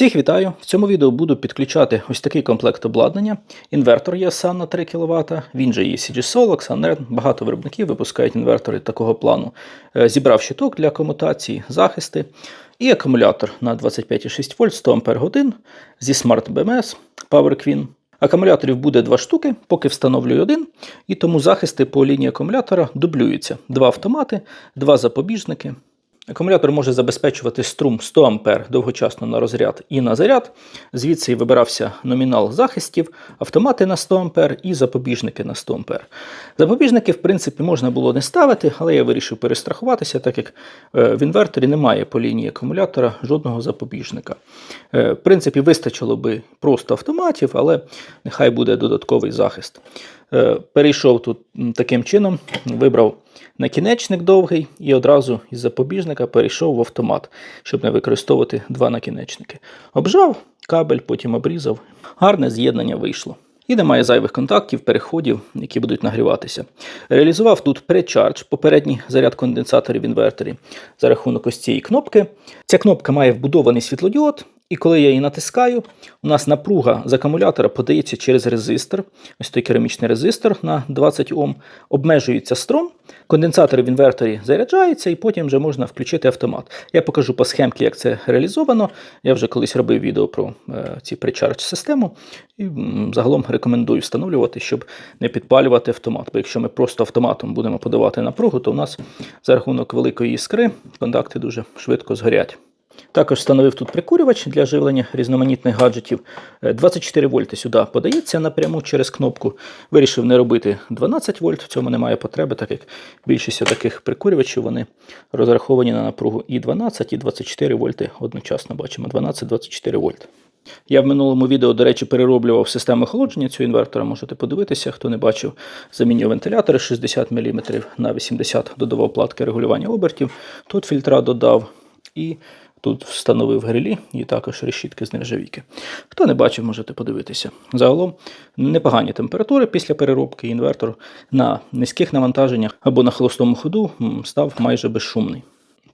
Всіх вітаю! В цьому відео буду підключати ось такий комплект обладнання. Інвертор ESAN на 3 кВт, він же є CG Solux, Anern. Багато виробників випускають інвертори такого плану. Е, Зібрав щиток для комутації, захисти і акумулятор на 25,6 вольт 100 Ах зі Smart BMS PowerQueen. Акумуляторів буде два штуки, поки встановлюю один, і тому захисти по лінії акумулятора дублюються. Два автомати, два запобіжники. Акумулятор може забезпечувати струм 100 А довгочасно на розряд і на заряд. Звідси вибирався номінал захистів, автомати на 100 А і запобіжники на 100 А. Запобіжники, в принципі, можна було не ставити, але я вирішив перестрахуватися, так як е, в інверторі немає по лінії акумулятора жодного запобіжника. Е, В принципі, вистачило би просто автоматів, але нехай буде додатковий захист. Е, Перейшов тут таким чином, вибрав накінечник довгий і одразу із запобіжника перейшов в автомат, щоб не використовувати два накінечники. Обжав кабель, потім обрізав. Гарне з'єднання вийшло. І немає зайвих контактів, переходів, які будуть нагріватися. Реалізував тут пrecharge, попередній заряд конденсаторів в інверторі за рахунок ось цієї кнопки. Ця кнопка має вбудований світлодіод, і коли я її натискаю, у нас напруга з акумулятора подається через резистор. Ось той керамічний резистор на 20 Ом. Обмежується струм, конденсатор в інверторі заряджається, і потім вже можна включити автомат. Я покажу по схемці, як це реалізовано. Я вже колись робив відео про е, ці причардж систему і м, загалом рекомендую встановлювати, щоб не підпалювати автомат. Бо якщо ми просто автоматом будемо подавати напругу, то у нас за рахунок великої іскри контакти дуже швидко згорять. Також встановив тут прикурювач для живлення різноманітних гаджетів. Е, 24 вольти сюди подається напряму через кнопку. Вирішив не робити 12 вольт, в цьому немає потреби, так як більшість таких прикурювачів вони розраховані на напругу і 12, і 24 вольти одночасно бачимо. 12-24 вольт. Я в минулому відео, до речі, перероблював систему охолодження цього інвертора. Можете подивитися, хто не бачив. Замінював вентилятори 60 мм на 80 додавав платки регулювання обертів. Тут фільтра додав і тут встановив грилі і також решітки з нержавійки. Хто не бачив, можете подивитися. Загалом непогані температури після переробки інвертор на низьких навантаженнях або на холостому ходу став майже безшумний.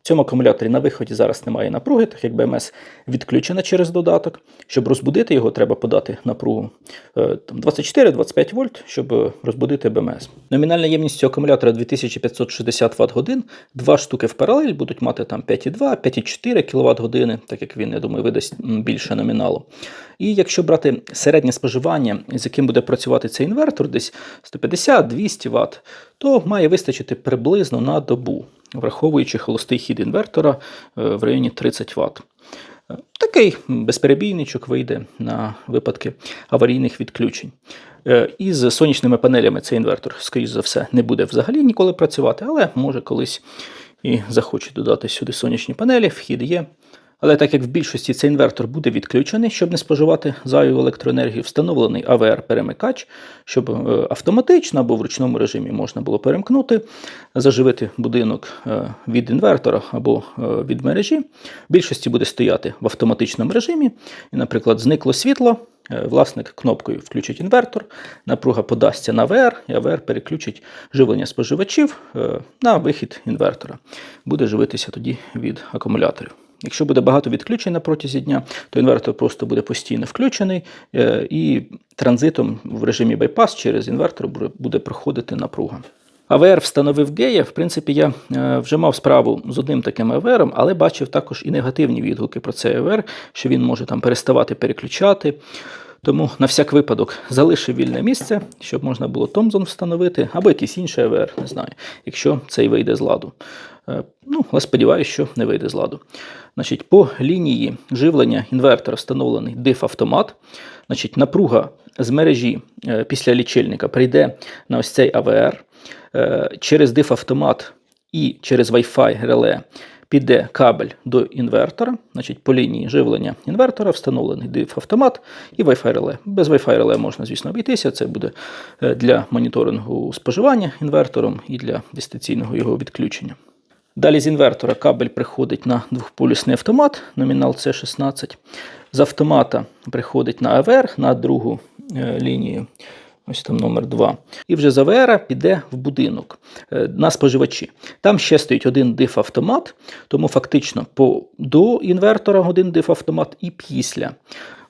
Цьому акумуляторі на виході зараз немає напруги, так як БМС відключена через додаток. Щоб розбудити його, треба подати напругу е, 24-25 вольт, щоб е, розбудити БМС. Номінальна ємність цього акумулятора 2560 Вт годин. Два штуки в паралель будуть мати там 5,2, 5,4 кВт години, так як він, я думаю, видасть більше номіналу. І якщо брати середнє споживання, з яким буде працювати цей інвертор, десь 150-200 Вт, то має вистачити приблизно на добу, враховуючи холостий хід інвертора е, в районі 30 Вт. Е, Такий безперебійничок вийде на випадки аварійних відключень. І Із сонячними панелями цей інвертор, скоріш за все, не буде взагалі ніколи працювати, але може колись і захоче додати сюди сонячні панелі, вхід є. Але так як в більшості цей інвертор буде відключений, щоб не споживати зайву електроенергію, встановлений АВР-перемикач, щоб е, автоматично або в ручному режимі можна було перемкнути, заживити будинок е, від інвертора або е, від мережі. В більшості буде стояти в автоматичному режимі. І, наприклад, зникло світло. Власник кнопкою включить інвертор, напруга подасться на АВР, і АВР переключить живлення споживачів на вихід інвертора. Буде живитися тоді від акумуляторів. Якщо буде багато відключень на протязі дня, то інвертор просто буде постійно включений е, і транзитом в режимі байпас через інвертор буде- проходити напруга. АВР встановив гея. В принципі, я е, вже мав справу з одним таким АВРом, але бачив також і негативні відгуки про цей АВР, що він може там переставати переключати. Тому на всяк випадок залишив вільне місце, щоб можна було Томзон встановити, або якийсь інший АВР, не знаю, якщо цей вийде з ладу. Е, Ну, але сподіваюся, що не вийде з ладу. Значить, по лінії живлення інвертора встановлений диф-автомат. Значить, напруга з мережі е, після лічильника прийде на ось цей АВР. Е, Через диф-автомат і через Wi-Fi реле піде кабель до інвертора. Значить, по лінії живлення інвертора встановлений диф-автомат і Wi-Fi реле. Без Wi-Fi реле можна, звісно, обійтися. Це буде е, для моніторингу споживання інвертором і для дистанційного його відключення. Далі з інвертора кабель приходить на двохполюсний автомат, номінал C16. З автомата приходить на АВР на другу е, лінію Ось там номер 2. І вже з АВР піде в будинок е, на споживачі. Там ще стоїть один диф-автомат, тому фактично по, до інвертора один диф-автомат і після.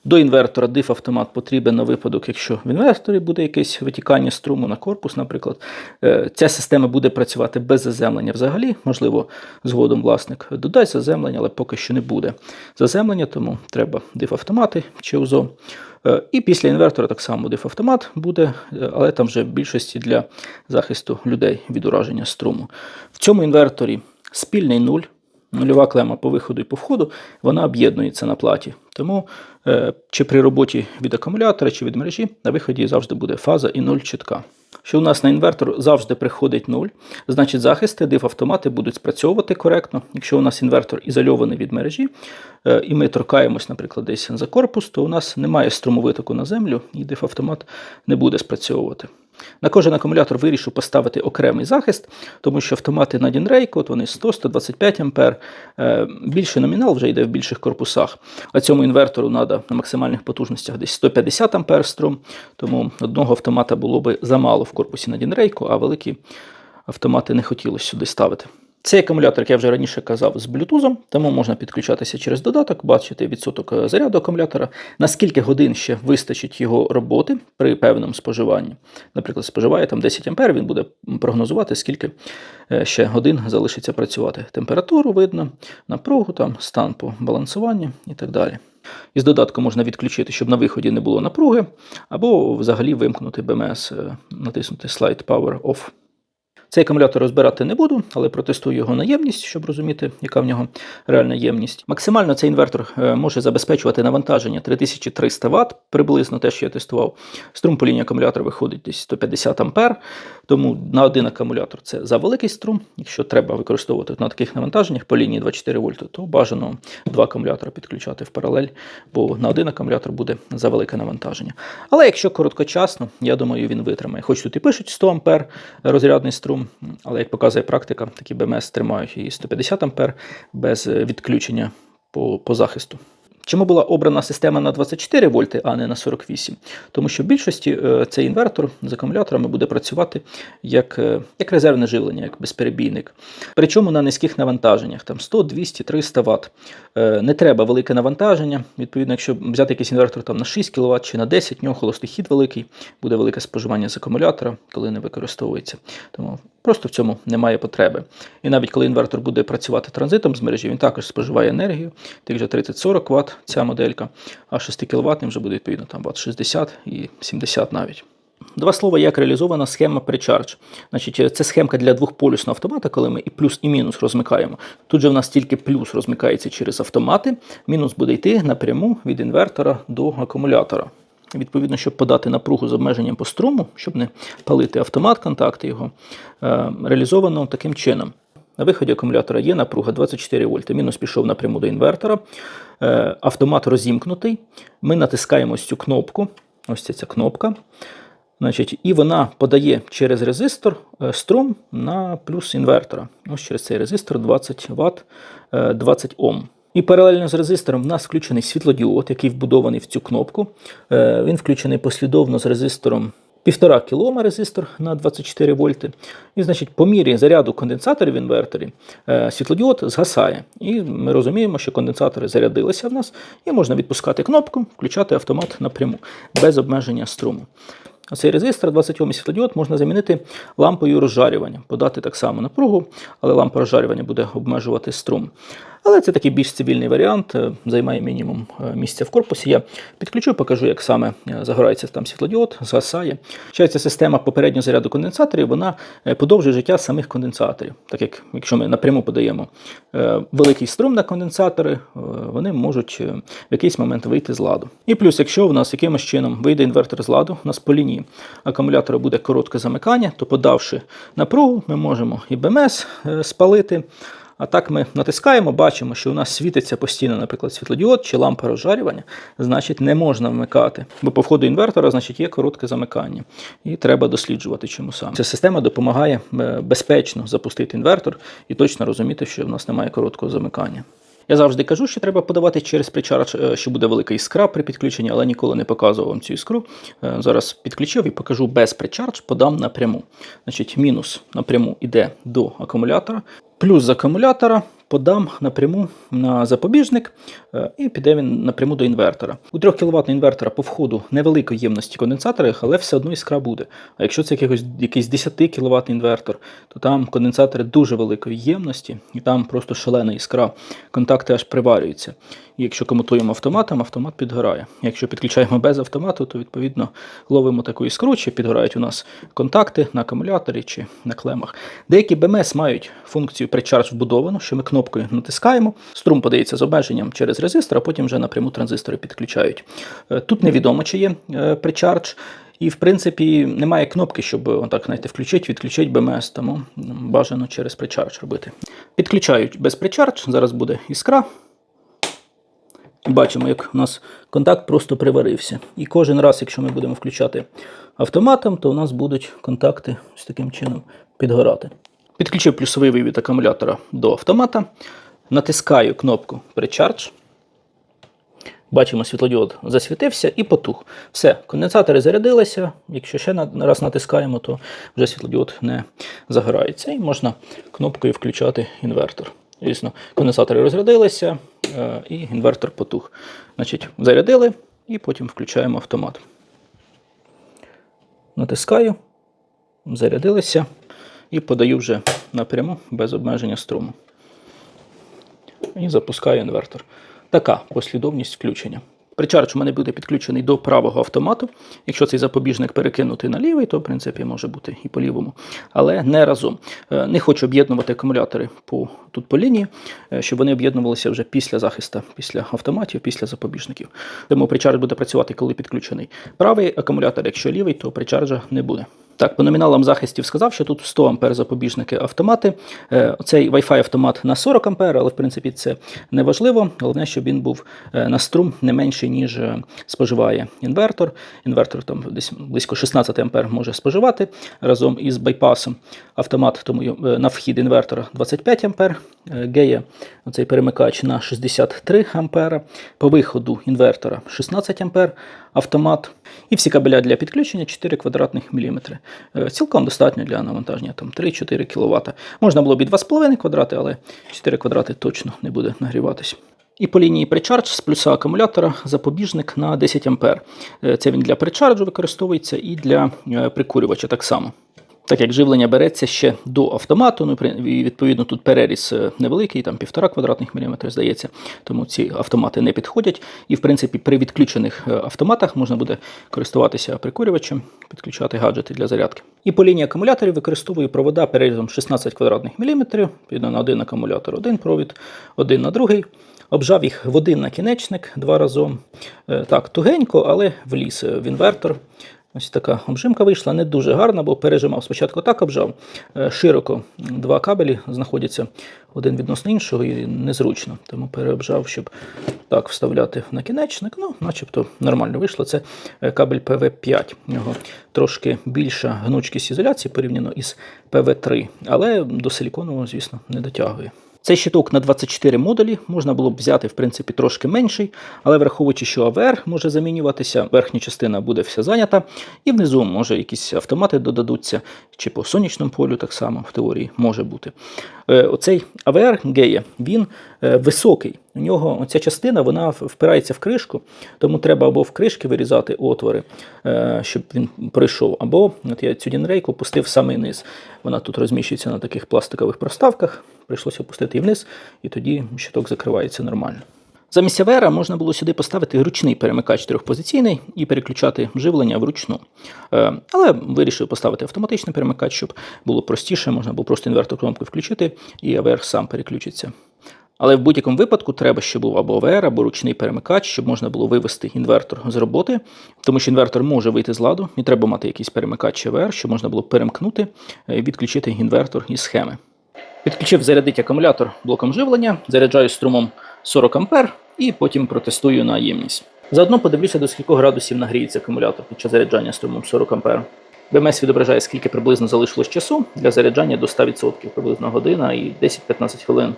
До інвертора диф-автомат потрібен на випадок, якщо в інверторі буде якесь витікання струму на корпус, наприклад. Е, Ця система буде працювати без заземлення взагалі. Можливо, згодом власник додасть заземлення, але поки що не буде заземлення, тому треба диф-автомати чи УЗО. Е, І після інвертора так само диф-автомат буде, е, але там вже в більшості для захисту людей від ураження струму. В цьому інверторі спільний нуль. Нульова клема по виходу і по входу, вона об'єднується на платі. Тому е, чи при роботі від акумулятора, чи від мережі, на виході завжди буде фаза і нуль чітка. Що у нас на інвертор завжди приходить нуль, значить захисти диф-автомати будуть спрацьовувати коректно. Якщо у нас інвертор ізольований від мережі, е, і ми торкаємось, наприклад, десь за корпус, то у нас немає струмовитоку на землю, і диф-автомат не буде спрацьовувати. На кожен акумулятор вирішив поставити окремий захист, тому що автомати на Дінрейк, от вони 100-125 ампер. Е, Більший номінал вже йде в більших корпусах. А цьому інвертору треба на максимальних потужностях десь 150 ампер струм, тому одного автомата було би замало в корпусі на Дінрейку, а великі автомати не хотілося сюди ставити. Цей акумулятор, як я вже раніше казав, з блютузом, тому можна підключатися через додаток, бачити відсоток е, заряду акумулятора, наскільки годин ще вистачить його роботи при певному споживанні. Наприклад, споживає там 10 А, він буде прогнозувати, скільки е, ще годин залишиться працювати. Температуру видно, напругу, там, стан по балансуванню і так далі. Із додатку можна відключити, щоб на виході не було напруги, або взагалі вимкнути БМС, е, натиснути Slide Power Off. Цей акумулятор розбирати не буду, але протестую його на ємність, щоб розуміти, яка в нього реальна ємність. Максимально цей інвертор е, може забезпечувати навантаження 3300 Вт, приблизно те, що я тестував. Струм по лінії акумулятора виходить десь 150 А, тому на один акумулятор це за великий струм. Якщо треба використовувати на таких навантаженнях по лінії 24 вольта, то бажано два акумулятори підключати в паралель, бо на один акумулятор буде за велике навантаження. Але якщо короткочасно, я думаю, він витримає. Хоч тут і пишуть 100 А розрядний струм, але як показує практика, такі БМС тримають і 150 А без е, відключення по, по захисту. Чому була обрана система на 24 вольти, а не на 48? Тому що в більшості е, цей інвертор з акумуляторами буде працювати як, е, як резервне живлення, як безперебійник. Причому на низьких навантаженнях, там 100, 200, 300 Вт. Не треба велике навантаження. Відповідно, якщо взяти якийсь інвертор там, на 6 кВт чи на 10, в нього холостий хід великий, буде велике споживання з акумулятора, коли не використовується. Тому просто в цьому немає потреби. І навіть коли інвертор буде працювати транзитом з мережі, він також споживає енергію, тих же 30-40 Вт ця моделька, а 6 кВт вже буде відповідно там Вт 60 і 70 навіть. Два слова, як реалізована схема Precharge. Значить, це схемка для двохполюсного автомата, коли ми і плюс, і мінус розмикаємо. Тут же в нас тільки плюс розмикається через автомати, мінус буде йти напряму від інвертора до акумулятора. Відповідно, щоб подати напругу з обмеженням по струму, щоб не палити автомат, контакти його, е, реалізовано таким чином. На виході акумулятора є напруга 24 вольти. Мінус пішов напряму до інвертора. Е, Автомат розімкнутий. Ми натискаємо ось цю кнопку. Ось ця, ця кнопка. Значить, І вона подає через резистор е, струм на плюс інвертора. Ось через цей резистор 20 Вт, 20 Ом. І паралельно з резистором в нас включений світлодіод, який вбудований в цю кнопку. Е, Він включений послідовно з резистором 1,5 кОм резистор на 24 вольти. І, значить, по мірі заряду конденсаторів в інверторі е, світлодіод згасає. І ми розуміємо, що конденсатори зарядилися в нас, і можна відпускати кнопку, включати автомат напряму без обмеження струму. Цей резистор 20 Ом світлодіод можна замінити лампою розжарювання, подати так само напругу, але лампа розжарювання буде обмежувати струм. Але це такий більш цивільний варіант, е, займає мінімум е, місця в корпусі. Я підключу, покажу, як саме е, загорається там світлодіод, згасає. Ще ця система попереднього заряду конденсаторів вона подовжує життя самих конденсаторів. Так як якщо ми напряму подаємо великий струм на конденсатори, вони можуть в якийсь момент вийти з ладу. І плюс, якщо в нас якимось чином вийде інвертор з ладу, у нас по лінії акумулятора буде коротке замикання, то подавши напругу, ми можемо і БМС спалити. А так ми натискаємо, бачимо, що у нас світиться постійно, наприклад, світлодіод чи лампа розжарювання, значить не можна вмикати. Бо по входу інвертора значить, є коротке замикання. І треба досліджувати, чому саме. Ця система допомагає безпечно запустити інвертор і точно розуміти, що в нас немає короткого замикання. Я завжди кажу, що треба подавати через причардж, е, що буде велика іскра при підключенні, але ніколи не показував вам цю іскру. Е, Зараз підключив і покажу без причардж, подам напряму. Значить, мінус напряму йде до акумулятора, плюс з акумулятора подам напряму на запобіжник е, і піде він напряму до інвертора. У 3 кВт інвертора по входу невеликої ємності конденсатора, але все одно іскра буде. А якщо це якийсь, якийсь 10 кВт інвертор, то там конденсатори дуже великої ємності, і там просто шалена іскра. Контакти аж приварюються. І якщо комутуємо автоматом, автомат підгорає. Якщо підключаємо без автомату, то відповідно ловимо таку іскру, чи підгорають у нас контакти на акумуляторі чи на клемах. Деякі БМС мають функцію причардж вбудовану, що ми кнопкою натискаємо, струм подається з обмеженням через резистор, а потім вже напряму транзистори підключають. Е, Тут невідомо, чи є е, причардж. І, в принципі, немає кнопки, щоб отак, знаєте, включити, відключити БМС, тому бажано через причардж робити. Підключають без причардж, зараз буде іскра. Бачимо, як у нас контакт просто приварився. І кожен раз, якщо ми будемо включати автоматом, то у нас будуть контакти з таким чином підгорати. Підключив плюсовий вивід акумулятора до автомата, натискаю кнопку Precharge. Бачимо, світлодіод засвітився і потух. Все, конденсатори зарядилися. Якщо ще раз натискаємо, то вже світлодіод не загорається. І можна кнопкою включати інвертор. Звісно, конденсатори розрядилися е, і інвертор потух. Значить, зарядили і потім включаємо автомат. Натискаю, зарядилися і подаю вже напряму без обмеження струму. І запускаю інвертор. Така послідовність включення. Причардж у мене буде підключений до правого автомату. Якщо цей запобіжник перекинути на лівий, то в принципі може бути і по лівому, але не разом. Е, Не хочу об'єднувати акумулятори по, тут по лінії, е, щоб вони об'єднувалися вже після захисту, після автоматів, після запобіжників. Тому причардж буде працювати, коли підключений правий акумулятор. Якщо лівий, то причарджа не буде. Так, по номіналам захистів сказав, що тут 100 ампер запобіжники автомати. Е, Цей Wi-Fi автомат на 40 ампер, але в принципі це не важливо. Головне, щоб він був е, на струм не менший, ніж е, споживає інвертор. Інвертор там десь близько 16 ампер може споживати разом із байпасом. Автомат тому на вхід інвертора 25 ампер. Геє цей перемикач на 63 ампера. По виходу інвертора 16 ампер автомат. І всі кабеля для підключення 4 квадратних міліметри. Е, Цілком достатньо для навантаження там 3-4 кВт. Можна було б і 2,5 квадрати, але 4 квадрати точно не буде нагріватись. І по лінії причардж з плюса акумулятора запобіжник на 10 А. Це він для причарджу використовується і для е, прикурювача так само. Так як живлення береться ще до автомату, ну і відповідно тут переріз е, невеликий, там півтора квадратних міліметри, здається, тому ці автомати не підходять. І в принципі при відключених е, автоматах можна буде користуватися прикурювачем, підключати гаджети для зарядки. І по лінії акумуляторів використовую провода перерізом 16 квадратних міліметрів, відповідно на один акумулятор, один провід, один на другий. Обжав їх в один накінечник два разом. Е, Так, тугенько, але вліз в інвертор. Ось така обжимка вийшла, не дуже гарна, бо пережимав. Спочатку так обжав. е, Широко два кабелі знаходяться один відносно іншого і незручно. Тому переобжав, щоб так вставляти в накінечник. Ну, начебто нормально вийшло. Це е, кабель PV5. У нього трошки більша гнучкість ізоляції порівняно із PV3, але до силіконового, звісно, не дотягує. Цей щиток на 24 модулі можна було б взяти, в принципі, трошки менший, але враховуючи, що АВР може замінюватися, верхня частина буде вся зайнята, і внизу може якісь автомати додадуться, чи по сонячному полю так само в теорії може бути. Е, Оцей АВР Гея, він е, високий. У нього ця частина вона впирається в кришку, тому треба або в кришки вирізати отвори, е, щоб він пройшов, або от я цю дінрейку пустив в самий низ. Вона тут розміщується на таких пластикових проставках. Прийшлося опустити її вниз, і тоді щиток закривається нормально. Замість АВР можна було сюди поставити ручний перемикач трьохпозиційний і переключати живлення вручну. Е, Але вирішив поставити автоматичний перемикач, щоб було простіше, можна було просто інвертор кнопкою включити, і АВР сам переключиться. Але в будь-якому випадку треба, щоб був або АВР, або ручний перемикач, щоб можна було вивести інвертор з роботи, тому що інвертор може вийти з ладу, і треба мати якийсь перемикач АВР, щоб можна було перемкнути і відключити інвертор із схеми. Підключив зарядити акумулятор блоком живлення, заряджаю струмом 40 А і потім протестую на ємність. Заодно подивлюся, до скількох градусів нагріється акумулятор під час заряджання струмом 40 А. БМС відображає, скільки приблизно залишилось часу для заряджання до 100%, приблизно година і 10-15 хвилин.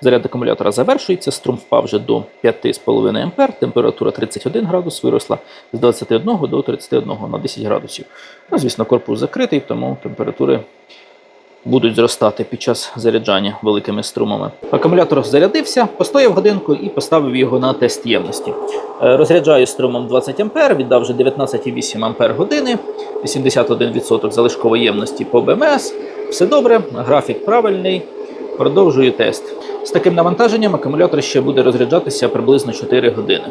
Заряд акумулятора завершується, струм впав вже до 5,5 А, температура 31 градус виросла з 21 до 31 на 10 градусів. Ну, звісно, корпус закритий, тому температури будуть зростати під час заряджання великими струмами. Акумулятор зарядився, постояв годинку і поставив його на тест ємності. Е, Розряджаю струмом 20 А, віддав вже 19,8 Ампер години, 81% залишкової ємності по БМС. Все добре, графік правильний. Продовжую тест. З таким навантаженням акумулятор ще буде розряджатися приблизно 4 години.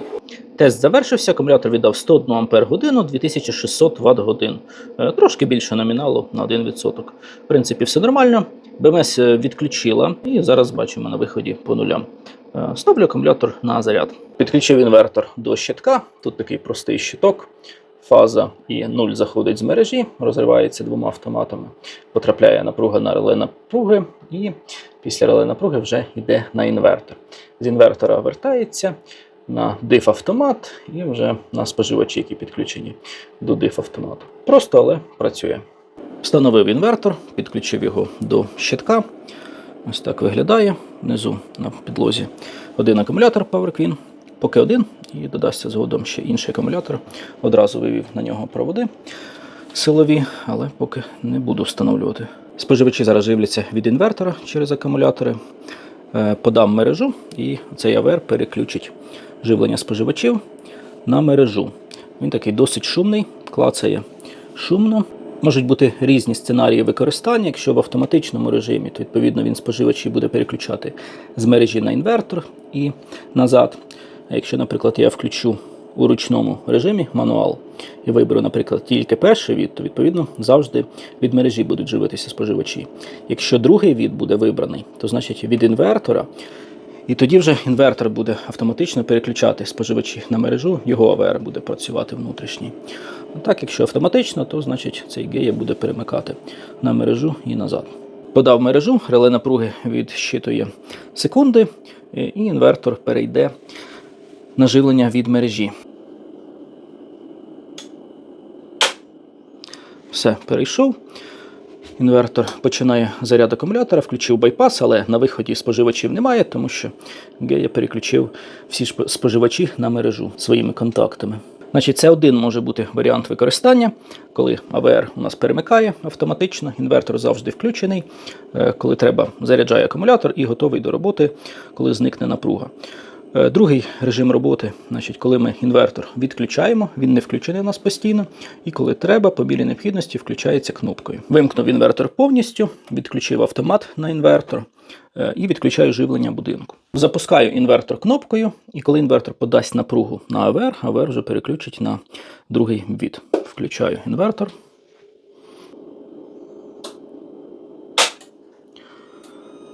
Тест завершився, акумулятор віддав 101 Ампер годину, 2600 Вт годин. Е, Трошки більше номіналу на 1%. В принципі, все нормально. БМС е, відключила і зараз бачимо на виході по нулям. Е, Ставлю акумулятор на заряд. Підключив інвертор до щитка. Тут такий простий щиток. Фаза і 0 заходить з мережі, розривається двома автоматами, потрапляє напруга на реле напруги, і після реле напруги вже йде на інвертор. З інвертора вертається на диф автомат і вже на споживачі, які підключені до диф автомату. Просто, але працює. Встановив інвертор, підключив його до щитка. Ось так виглядає. Внизу на підлозі один акумулятор PowerQueen, поки один, і додасться згодом ще інший акумулятор. Одразу вивів на нього проводи силові, але поки не буду встановлювати. Споживачі зараз живляться від інвертора через акумулятори. Е, Подам мережу, і цей АВР переключить живлення споживачів на мережу. Він такий досить шумний, клацає шумно. Можуть бути різні сценарії використання. Якщо в автоматичному режимі, то відповідно він споживачі буде переключати з мережі на інвертор і назад. А якщо, наприклад, я включу у ручному режимі мануал і виберу, наприклад, тільки перший від, то відповідно завжди від мережі будуть живитися споживачі. Якщо другий від буде вибраний, то значить від інвертора. І тоді вже інвертор буде автоматично переключати споживачі на мережу, його АВР буде працювати внутрішній. А так, якщо автоматично, то значить цей гея буде перемикати на мережу і назад. Подав мережу, реле напруги відщитує секунди, і інвертор перейде на живлення від мережі. Все, перейшов. Інвертор починає заряд акумулятора, включив байпас, але на виході споживачів немає, тому що Гея переключив всі споживачі на мережу своїми контактами. Значить, це один може бути варіант використання, коли АВР у нас перемикає автоматично, інвертор завжди включений. Е, Коли треба, заряджає акумулятор і готовий до роботи, коли зникне напруга. Е, Другий режим роботи, значить, коли ми інвертор відключаємо, він не включений у нас постійно, і коли треба, по білій необхідності включається кнопкою. Вимкнув інвертор повністю, відключив автомат на інвертор е, і відключаю живлення будинку. Запускаю інвертор кнопкою, і коли інвертор подасть напругу на АВР, АВР вже переключить на другий від. Включаю інвертор.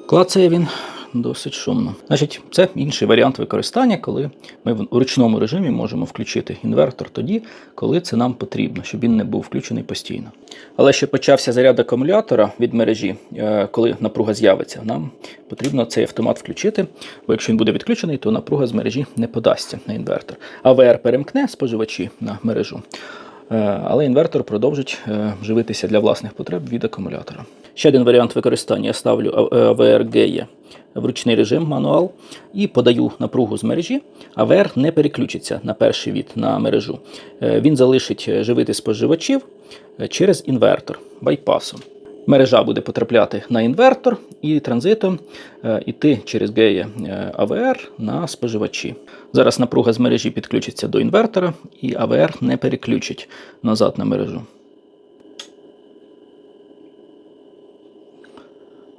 Клацає він досить шумно. Значить, це інший варіант використання, коли ми в ручному режимі можемо включити інвертор тоді, коли це нам потрібно, щоб він не був включений постійно. Але ще почався заряд акумулятора від мережі, е, коли напруга з'явиться, нам потрібно цей автомат включити, бо якщо він буде відключений, то напруга з мережі не подасться на інвертор. АВР перемкне споживачі на мережу. Е, але інвертор продовжить е, живитися для власних потреб від акумулятора. Ще один варіант використання я ставлю Гея в ручний режим мануал і подаю напругу з мережі. АВР не переключиться на перший від на мережу. Е, Він залишить е, живити споживачів е, через інвертор байпасом. Мережа буде потрапляти на інвертор і транзитом іти через гея АВР на споживачі. Зараз напруга з мережі підключиться до інвертора, і АВР не переключить назад на мережу.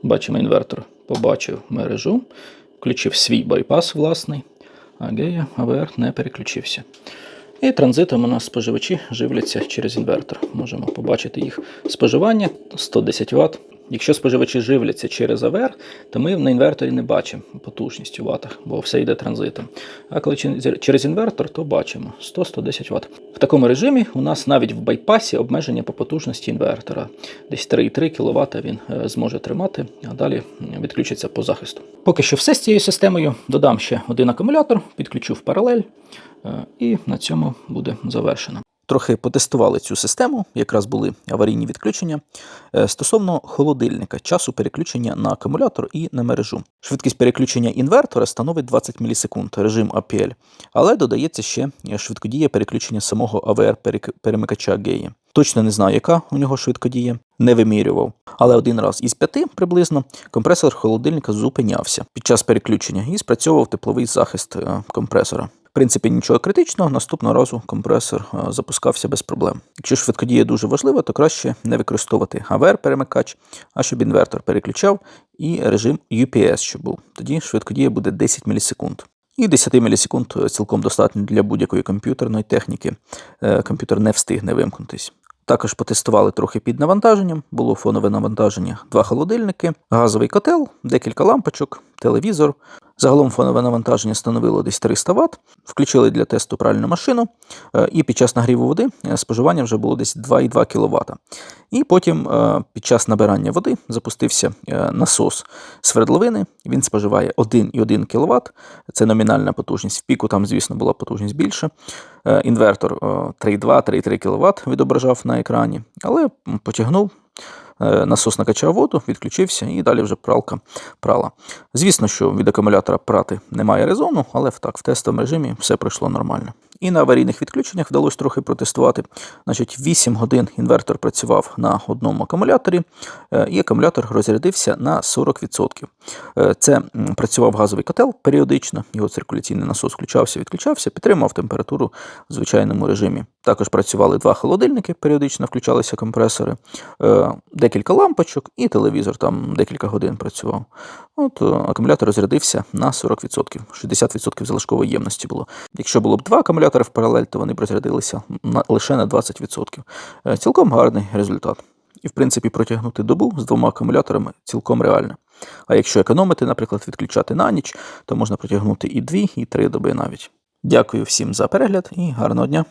Бачимо, інвертор побачив мережу, включив свій байпас власний, а гея АВР не переключився. І транзитом у нас споживачі живляться через інвертор. Можемо побачити їх споживання 110 Вт. Якщо споживачі живляться через АВР, то ми на інверторі не бачимо потужність у ватах, бо все йде транзитом. А коли через інвертор, то бачимо 100-110 Вт. В такому режимі у нас навіть в байпасі обмеження по потужності інвертора. Десь 3,3 кВт він е, зможе тримати, а далі відключиться по захисту. Поки що все з цією системою. Додам ще один акумулятор, підключу в паралель, е, і на цьому буде завершено. Трохи потестували цю систему, якраз були аварійні відключення. Е, Стосовно холодильника, часу переключення на акумулятор і на мережу. Швидкість переключення інвертора становить 20 мілісекунд, режим APL, але додається ще швидкодія переключення самого АВР-перемикача GEI. Точно не знаю, яка у нього швидкодія, не вимірював. Але один раз із п'яти приблизно компресор холодильника зупинявся під час переключення і спрацьовував тепловий захист е, компресора. В принципі, нічого критичного, наступного разу компресор е, запускався без проблем. Якщо швидкодія дуже важлива, то краще не використовувати АВР-перемикач, а щоб інвертор переключав і режим UPS, щоб був. Тоді швидкодія буде 10 мілісекунд. І 10 мілісекунд цілком достатньо для будь-якої комп'ютерної техніки. Е, Комп'ютер не встигне вимкнутись. Також потестували трохи під навантаженням. Було фонове навантаження, два холодильники, газовий котел, декілька лампочок, телевізор. Загалом фонове навантаження становило десь 300 Вт. Включили для тесту пральну машину, е, і під час нагріву води е, споживання вже було десь 2,2 кВт. І потім е, під час набирання води запустився насос свердловини. Він споживає 1,1 кВт. Це номінальна потужність. В піку там, звісно, була потужність більше. Е, Інвертор е, 3,2-3,3 кВт відображав на екрані, але потягнув. Е, Насос накачав воду, відключився і далі вже пралка прала. Звісно, що від акумулятора прати немає резону, але так в тестовому режимі все пройшло нормально. І на аварійних відключеннях вдалося трохи протестувати. Значить, 8 годин інвертор працював на одному акумуляторі, е, і акумулятор розрядився на 40%. Е, Це працював газовий котел періодично, його циркуляційний насос включався, відключався, підтримував температуру в звичайному режимі. Також працювали два холодильники, періодично включалися компресори, декілька лампочок і телевізор там декілька годин працював. От е, акумулятор розрядився на 40%, 60% залишкової ємності було. Якщо було б два акумулятори в паралель, то вони б розрядилися на, лише на 20%. Е, Цілком гарний результат. І, в принципі, протягнути добу з двома акумуляторами цілком реально. А якщо економити, наприклад, відключати на ніч, то можна протягнути і дві, і три доби навіть. Дякую всім за перегляд і гарного дня!